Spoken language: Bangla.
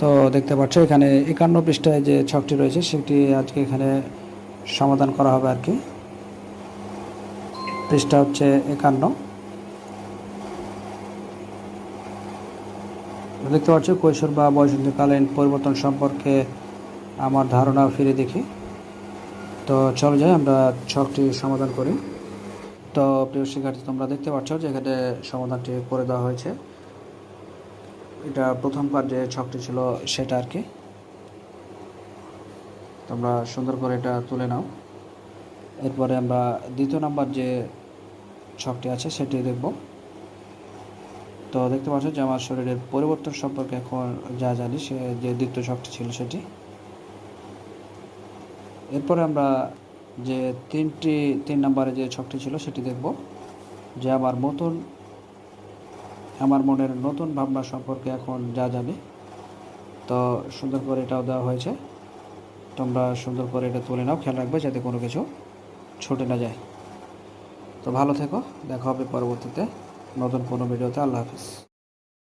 তো দেখতে পাচ্ছ, এখানে একান্ন পৃষ্ঠায় যে ছকটি রয়েছে, সেটি আজকে এখানে সমাধান করা হবে আর কি। পৃষ্ঠা হচ্ছে একান্ন। দেখতে পাচ্ছ, কৈশোর বা বয়সন্ধিকালীন পরিবর্তন সম্পর্কে আমার ধারণা ফিরে দেখি। তো চলো যাই, আমরা ছকটি সমাধান করি। তো প্রিয় শিক্ষার্থী, তোমরা দেখতে পাচ্ছ যে এখানে সমাধানটি করে দেওয়া হয়েছে। এটা প্রথমবার যে ছকটি ছিল সেটা আর কি। তোমরা সুন্দর করে এটা তুলে নাও। এরপরে আমরা দ্বিতীয় নাম্বার যে ছকটি আছে সেটি দেখব। তো দেখতে পাচ্ছ যে আমার শরীরের পরিবর্তন সম্পর্কে এখন যা জানি সে যে দ্বিতীয় ছকটি ছিল সেটি। এরপরে আমরা যে তিনটি, তিন নাম্বারে যে ছকটি ছিল সেটি দেখব। যে আমার নতুন আমার মনের নতুন ভাবনা সম্পর্কে এখন যা জানি। তো সুন্দর করে এটাও দেওয়া হয়েছে। তোমরা সুন্দর করে এটা তুলে নাও, খেয়াল রাখবে যাতে কোনো কিছু ছুটে না যায়। তো ভালো থেকো, দেখা হবে পরবর্তীতে নতুন কোনো ভিডিওতে। আল্লাহ হাফিজ।